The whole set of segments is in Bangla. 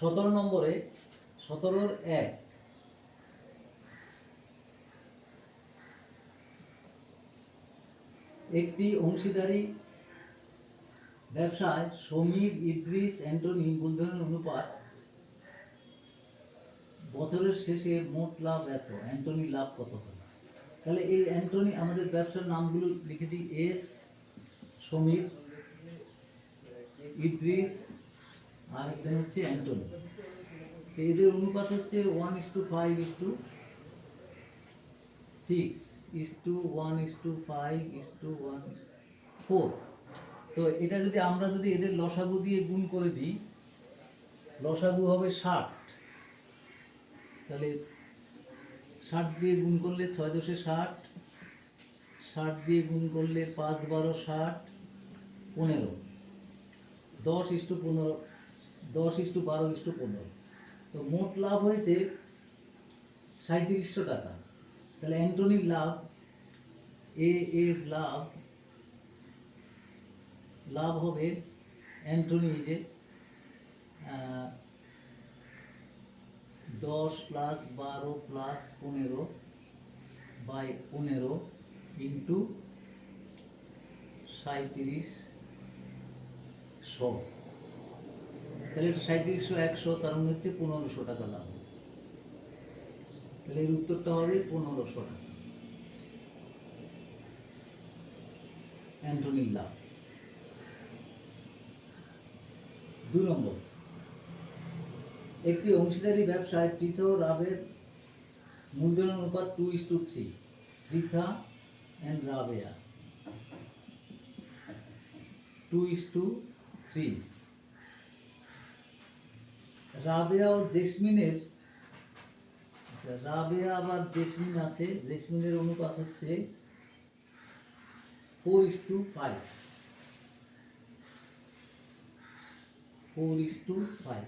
সতেরো নম্বরে, সতেরোর এক। একটি অংশীদারি ব্যবসায় সমীর, ইদ্রিস, অ্যান্টনি মূলধনের অনুপাত বছরের শেষে মোট লাভ এত অ্যান্টনি লাভ কত হবে তাহলে এই অ্যান্টনি আমাদের ব্যবসার নামগুলো লিখে দিই, এস, সমীর, ইদ্রিস আর একজন হচ্ছে অ্যান্টনি। এদের অনুপাত হচ্ছে one is to five is to six is to one is to five is to one is four তো এটা যদি আমরা যদি এদের লসাগু দিয়ে গুণ করে দিই, লসাগু হবে ষাট। তাহলে ষাট দিয়ে গুণ করলে ছয় দশে ষাট ষাট দিয়ে গুণ করলে পাঁচ বারো ষাট, পনেরো। দশ ইস্টু পনেরো দশ ইস্টু বারো ইস্টু পনেরো। তো মোট লাভ হয়েছে সাঁত্রিশশো টাকা। তাহলে অ্যান্টনির লাভ, এ এর লাভ লাভ হবে অ্যান্টনি যে দশ প্লাস বারো প্লাস পনেরো বাই পনেরো ইন্টু সাঁত্রিশ শো তাহলে সাঁত্রিশশো একশো, তার মানে হচ্ছে পনেরোশো টাকা লাভ তাহলে এর উত্তরটা হবে পনেরোশো টাকা। অ্যান্টনির লাভ দুই নম্বর। একটি অংশীদারি ব্যবসায় পৃথ লাভের মূলধন অনুপাত two is to three Pritha and Rabeya two is to three Rabeya ও জেসমিনের আচ্ছা, রাবেয়া আবার জেসমিন আছে। জেসমিনের অনুপাত হচ্ছে four is to five four is to five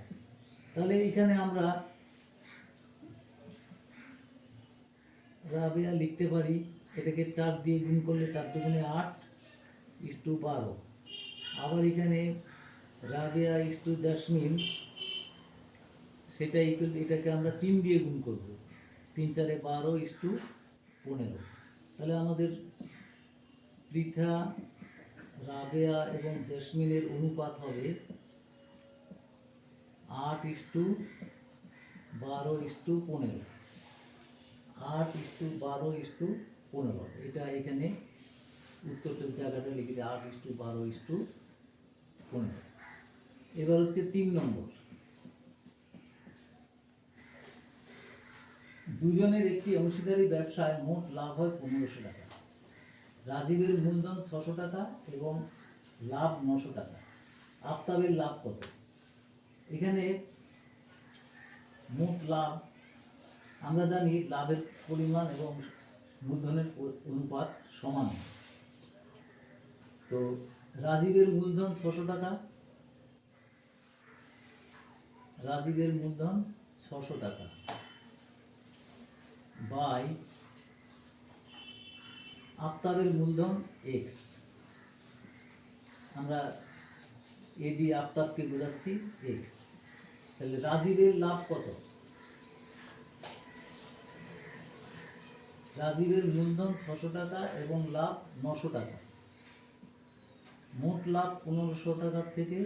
তাহলে এখানে আমরা রাবেয়া লিখতে পারি এটাকে চার দিয়ে গুণ করলে চার দুগুণে আট ইস টু বারো। আবার এখানে রাবেয়া ইস টু জাসমিন সেটা ইকুয়াল এটাকে আমরা তিন দিয়ে গুণ করব। তিন চারে বারো ইস টু পনেরো। তাহলে আমাদের পৃথা, রাবেয়া এবং জেসমিনের অনুপাত হবে আট ইস টু বারো ইস টু পনেরো। আট ইস টু বারো ইস টু পনেরো। এটা এখানে উত্তরটার জায়গাটা লিখে দিই। আট ইস টু বারো ইস টু পনেরো। এবার হচ্ছে তিন নম্বর। দুজনের একটি অংশীদারি ব্যবসায় মোট লাভ হয় পনেরোশো টাকা। রাজীবের মূলধন ছশো টাকা এবং লাভ নশো টাকা। আফতাবের লাভ কত? এখানে মোট লাভ, আমরা জানি লাভের পরিমাণ এবং মূলধনের অনুপাত সমান। তো রাজীবের মূলধন ছশো টাকা, রাজীবের মূলধন ছশো টাকা। বাই আফতাবের মূলধন এক্স আমরা এ দিয়ে আফতাবকে বোঝাচ্ছি এক্স তাহলে রাজীবের লাভ কত? রাজীবের মূলধন ছশো টাকা এবং লাভ নশো টাকা। মোট লাভ পনেরোশো টাকার থেকে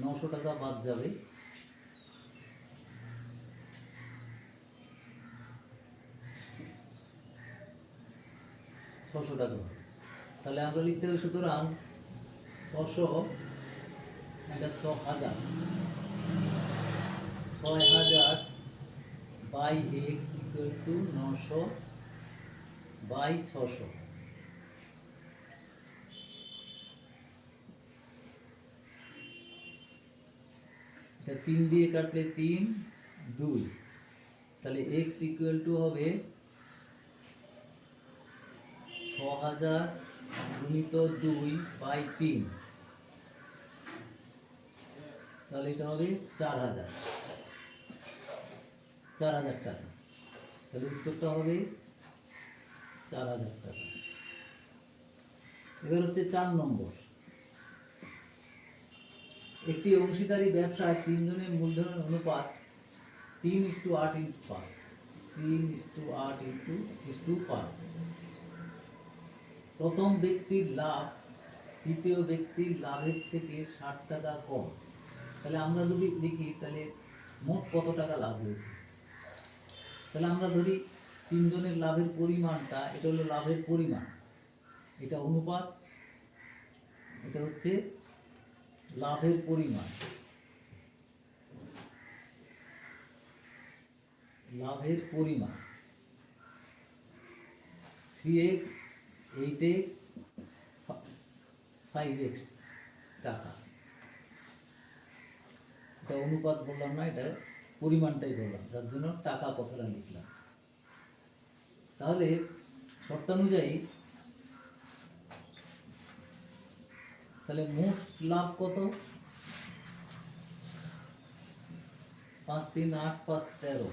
নশো টাকা বাদ যাবে। ছশো টাকা। তাহলে আমরা লিখতে হবে সুতরাং ছশো এটা ছ হাজার ছয় হাজার বাই এক্স ইকুয়াল টু নশো বাই ছশো। তিন দিয়ে কাটলে তিন, দুই। তাহলে এক্স ইকুয়াল টু হবে হাজার গুণিত দুই বাই তিন। তাহলে এটা হবে চার হাজার চার হাজার টাকা। তাহলে উত্তরটা হবে চার হাজার টাকা। এবার হচ্ছে চার নম্বর। একটি অংশীদারি ব্যবসায় তিনজনের মূলধনের অনুপাত তিন ইস টু আট ইন্টু পাঁচ। তিন ইস টু আট ইন্টু ইস টু পাঁচ। প্রথম ব্যক্তির লাভ, তৃতীয় ব্যক্তির লাভের থেকে ষাট টাকা কম। তাহলে আমরা যদি দেখি, তাহলে মোট কত টাকা লাভ হয়েছে? তাহলে আমরা ধরি তিনজনের লাভের পরিমাণটা, এটা হলো লাভের পরিমাণ। এটা অনুপাত, এটা হচ্ছে লাভের পরিমাণ। লাভের পরিমাণ। Three X eight X five X টাকা এটা অনুপাত বললাম না, এটা পরিমাণটাই বললাম, যার জন্য টাকা কথাটা লিখলাম। তাহলে শর্তানুযায়ী, তাহলে মোট লাভ কত? পাঁচ তিন আট পাঁচ তেরো।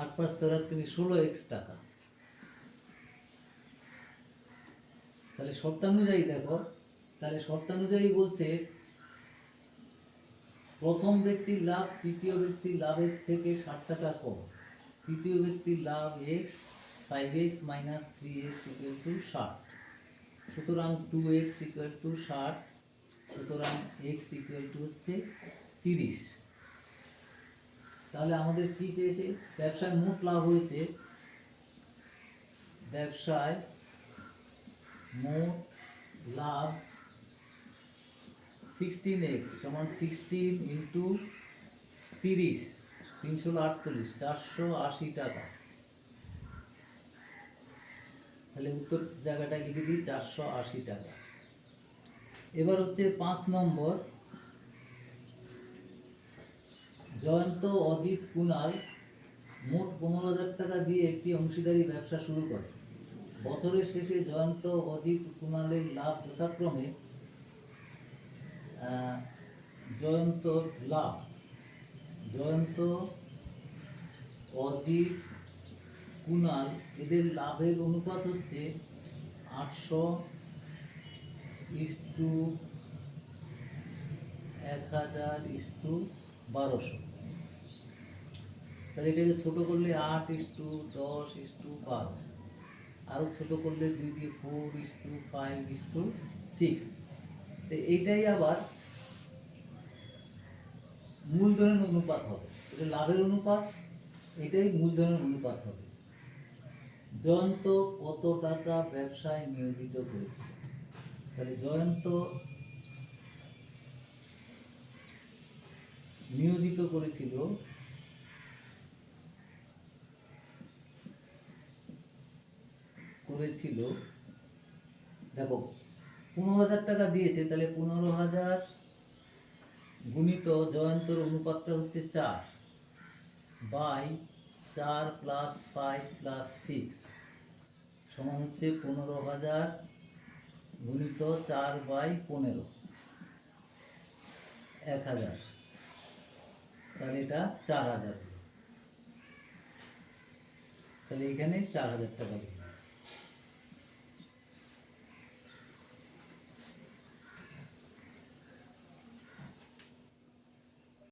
আট পাঁচ তেরো তিনি ষোলো এক্স টাকা। তাহলে শর্তানুযায়ী দেখো, তাহলে শর্তানুযায়ী বলছে, প্রথম ব্যক্তির লাভ তৃতীয় ব্যক্তির লাভের থেকে ষাট টাকা কম। তৃতীয় ব্যক্তির লাভ X five X minus three X equal to ষাট। সুতরাং টু এক্স ইকুয়াল টু ষাট, সুতরাং এক্স ইকুয়াল টু হচ্ছে তিরিশ। তাহলে আমাদের কি চেয়েছে? ব্যবসায় মোট লাভ হয়েছে, ব্যবসায় মোট লাভ সিক্সটিন এক্স সমান সিক্সটিন ইন্টু তিরিশ, তিনশো আটচল্লিশ, চারশো আশি টাকা। তাহলে উত্তর জায়গাটা লিখে দিই, চারশো আশি টাকা। এবার হচ্ছে পাঁচ নম্বর। জয়ন্ত অদিত কুনাল মোট পনেরো হাজার টাকা দিয়ে একটি অংশীদারি ব্যবসা শুরু করে। বছরের শেষে জয়ন্ত অদিত কুনালের লাভ যথাক্রমে জয়ন্ত লাভ, জয়ন্ত অজিত কুনাল এদের লাভের অনুপাত হচ্ছে আটশো ইস্টু এক হাজার ইস্টু বারোশো। তাহলে এটাকে ছোটো করলে আট ইস্টু দশ ইস্টু বারো। আরও ছোট করলে দুই দিয়ে four is to five is to six তো এইটাই আবার মূলধনের অনুপাত হবে। এটা লাভের অনুপাত, এটাই মূলধনের অনুপাত হবে। জয়ন্ত কত টাকা ব্যবসায় নিয়োজিত করেছিল? তাহলে জয়ন্ত নিয়োজিত করেছিল করেছিল। দেখো, পনেরো হাজার টাকা দিয়েছে, তাহলে পনেরো হাজার গুণিত জয়ন্তর অনুপাতটা হচ্ছে চার বাই চার প্লাস ফাইভ প্লাস সিক্স সমান হচ্ছে পনেরো হাজার গুণিত চার বাই পনেরো, এক হাজার। তাহলে এটা চার হাজার। তাহলে এখানে চার হাজার টাকা